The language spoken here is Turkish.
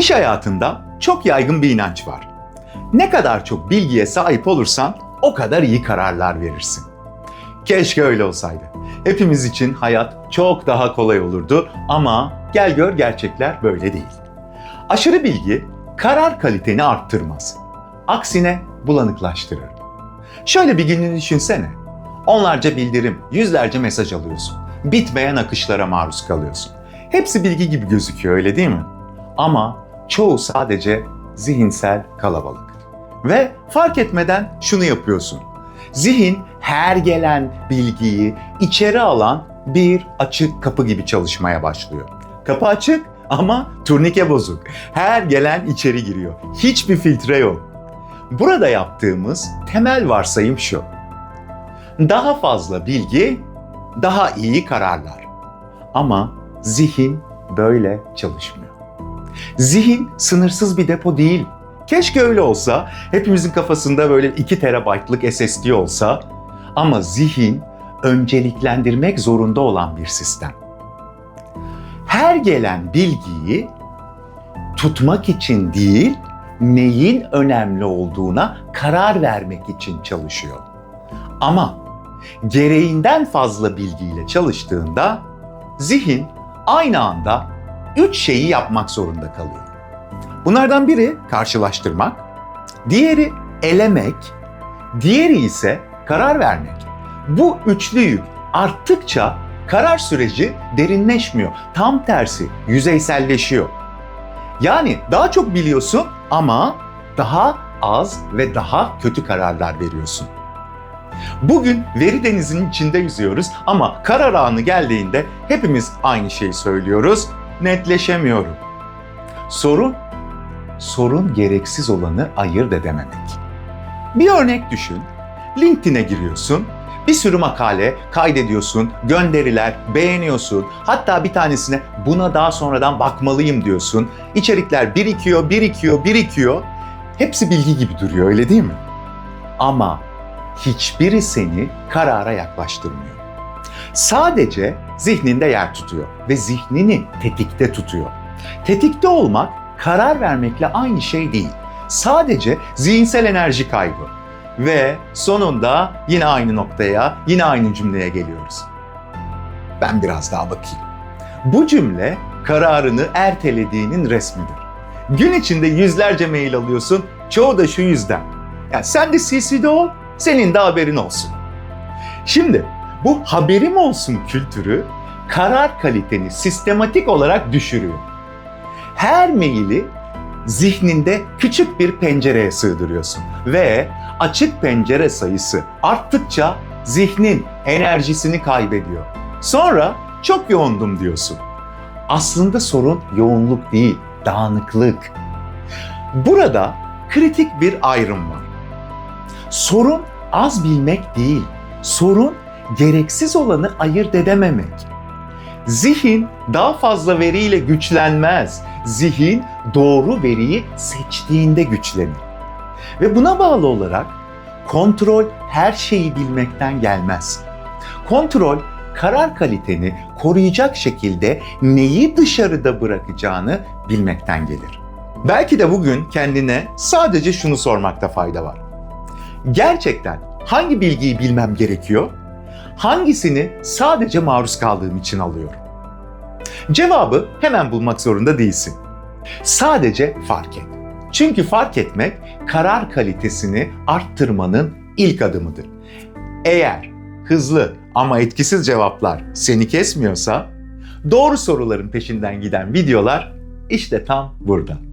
İş hayatında çok yaygın bir inanç var. Ne kadar çok bilgiye sahip olursan o kadar iyi kararlar verirsin. Keşke öyle olsaydı. Hepimiz için hayat çok daha kolay olurdu ama gel gör gerçekler böyle değil. Aşırı bilgi karar kaliteni arttırmaz. Aksine bulanıklaştırır. Şöyle bir gününü düşünsene. Onlarca bildirim, yüzlerce mesaj alıyorsun. Bitmeyen akışlara maruz kalıyorsun. Hepsi bilgi gibi gözüküyor öyle değil mi? Ama çoğu sadece zihinsel kalabalık. Ve fark etmeden şunu yapıyorsun. Zihin her gelen bilgiyi içeri alan bir açık kapı gibi çalışmaya başlıyor. Kapı açık ama turnike bozuk. Her gelen içeri giriyor. Hiçbir filtre yok. Burada yaptığımız temel varsayım şu. Daha fazla bilgi, daha iyi kararlar. Ama zihin böyle çalışmıyor. Zihin sınırsız bir depo değil. Keşke öyle olsa, hepimizin kafasında böyle 2 terabaytlık SSD olsa ama zihin önceliklendirmek zorunda olan bir sistem. Her gelen bilgiyi tutmak için değil, neyin önemli olduğuna karar vermek için çalışıyor. Ama gereğinden fazla bilgiyle çalıştığında zihin aynı anda üç şeyi yapmak zorunda kalıyor. Bunlardan biri karşılaştırmak, diğeri elemek, diğeri ise karar vermek. Bu üçlü yük arttıkça karar süreci derinleşmiyor. Tam tersi yüzeyselleşiyor. Yani daha çok biliyorsun ama daha az ve daha kötü kararlar veriyorsun. Bugün veri denizinin içinde yüzüyoruz ama karar anı geldiğinde hepimiz aynı şeyi söylüyoruz. Netleşemiyorum. Sorun, sorun gereksiz olanı ayırt edememek. Bir örnek düşün. LinkedIn'e giriyorsun. Bir sürü makale kaydediyorsun, gönderiler, beğeniyorsun. Hatta bir tanesine buna daha sonradan bakmalıyım diyorsun. İçerikler birikiyor, birikiyor, birikiyor. Hepsi bilgi gibi duruyor öyle değil mi? Ama hiçbiri seni karara yaklaştırmıyor. Sadece zihninde yer tutuyor ve zihnini tetikte tutuyor. Tetikte olmak karar vermekle aynı şey değil. Sadece zihinsel enerji kaybı. Ve sonunda yine aynı noktaya, yine aynı cümleye geliyoruz. Ben biraz daha bakayım. Bu cümle kararını ertelediğinin resmidir. Gün içinde yüzlerce mail alıyorsun, çoğu da şu yüzden. Yani sen de CC'de ol, senin de haberin olsun. Şimdi bu haberim olsun kültürü karar kaliteni sistematik olarak düşürüyor. Her maili zihninde küçük bir pencereye sığdırıyorsun ve açık pencere sayısı arttıkça zihnin enerjisini kaybediyor. Sonra çok yoğundum diyorsun. Aslında sorun yoğunluk değil, dağınıklık. Burada kritik bir ayrım var. Sorun az bilmek değil, sorun gereksiz olanı ayırt edememek. Zihin daha fazla veriyle güçlenmez. Zihin doğru veriyi seçtiğinde güçlenir. Ve buna bağlı olarak kontrol her şeyi bilmekten gelmez. Kontrol karar kaliteni koruyacak şekilde neyi dışarıda bırakacağını bilmekten gelir. Belki de bugün kendine sadece şunu sormakta fayda var. Gerçekten hangi bilgiyi bilmem gerekiyor? Hangisini sadece maruz kaldığım için alıyorum? Cevabı hemen bulmak zorunda değilsin. Sadece fark et. Çünkü fark etmek karar kalitesini arttırmanın ilk adımıdır. Eğer hızlı ama etkisiz cevaplar seni kesmiyorsa doğru soruların peşinden giden videolar işte tam burada.